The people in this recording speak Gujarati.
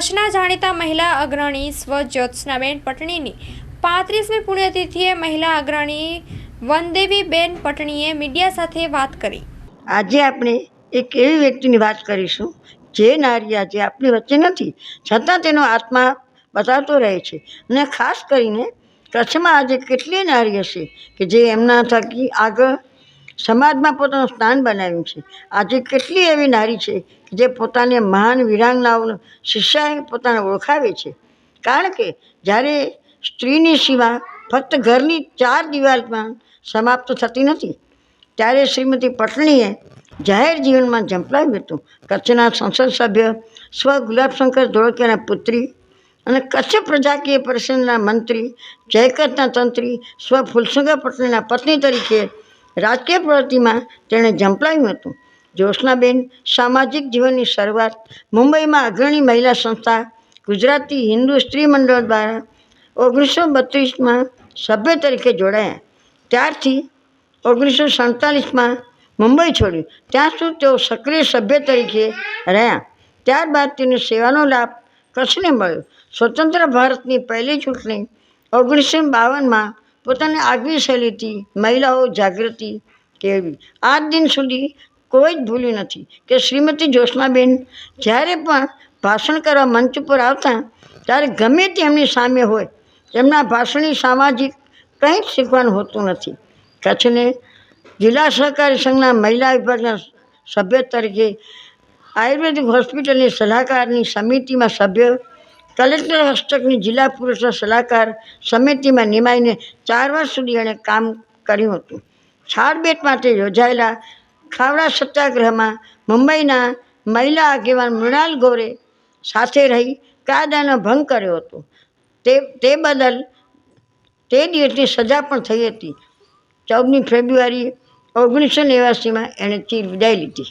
કચ્છના જાણીતા મહિલા અગ્રણી સ્વ જ્યોત્સનાબેન પટણીની પાંત્રીસમી પુણ્યતિથિએ મહિલા અગ્રણી વનદેવીબેન પટણીએ મીડિયા સાથે વાત કરી. આજે આપણે એક એવી વ્યક્તિની વાત કરીશું, જે નારી આજે આપણી વચ્ચે નથી, છતાં તેનો આત્મા બતાવતો રહે છે. અને ખાસ કરીને કચ્છમાં આજે કેટલી નારી હશે કે જે એમના થકી આગળ સમાજમાં પોતાનું સ્થાન બનાવ્યું છે. આજે કેટલી એવી નારી છે જે પોતાને મહાન વીરાંગનાઓનો શિષ્યાએ પોતાને ઓળખાવે છે. કારણ કે જ્યારે સ્ત્રીની સીમા ફક્ત ઘરની ચાર દિવાલમાં સમાપ્ત થતી નથી, ત્યારે શ્રીમતી પટણીએ જાહેર જીવનમાં ઝંપલાવ્યું હતું. કચ્છના સંસદ સભ્ય સ્વ ગુલાબશંકર ધોળકિયાના પુત્રી અને કચ્છ પ્રજાકીય પરિષદના મંત્રી જયકતના તંત્રી સ્વ ફુલસુંગા પટણીના પત્ની તરીકે રાજકીય પ્રવૃત્તિમાં તેણે ઝંપલાવ્યું હતું. જ્યોત્સનાબેન સામાજિક જીવનની શરૂઆત મુંબઈમાં અગ્રણી મહિલા સંસ્થા ગુજરાતી હિન્દુ સ્ત્રી મંડળ દ્વારા ઓગણીસો બત્રીસમાં સભ્ય તરીકે જોડાયા. ત્યારથી ઓગણીસો સડતાલીસમાં મુંબઈ છોડ્યું. ત્યાં સુધી તેઓ સક્રિય સભ્ય તરીકે રહ્યા? ત્યારબાદ તેને સેવાનો લાભ કચ્છને મળ્યો. સ્વતંત્ર ભારતની પહેલી ચૂંટણી ઓગણીસો બાવનમાં પોતાની આગવી શૈલીથી, મહિલાઓ જાગૃતિ કેળવી. આજ દિન સુધી કોઈ જ ભૂલ્યું નથી કે શ્રીમતી જ્યોત્સનાબેન જ્યારે પણ ભાષણ કરવા મંચ ઉપર આવતા, ત્યારે ગમે તે એમની સામે હોય એમના ભાષણની સામાજિક કંઈ જ શીખવાનું હોતું નથી. કચ્છને જિલ્લા સહકારી સંઘના મહિલા વિભાગના સભ્ય તરીકે આયુર્વેદિક હોસ્પિટલની સલાહકારની સમિતિમાં સભ્ય કલેક્ટર હસ્તકની જિલ્લા પુરુષ સલાહકાર સમિતિમાં નિમાઈને ચાર વર્ષ સુધી એણે કામ કર્યું હતું. છાડબેટ માટે યોજાયેલા ખાવડા સત્યાગ્રહમાં મુંબઈના મહિલા આગેવાન મૃણાલ ગોરે સાથે રહી કાયદાનો ભંગ કર્યો હતો. તે તે બદલ તે દિવસની સજા પણ થઈ હતી. ચૌદમી ફેબ્રુઆરી ઓગણીસો નેવાસીમાં એણે ચીર વિદાય લીધી.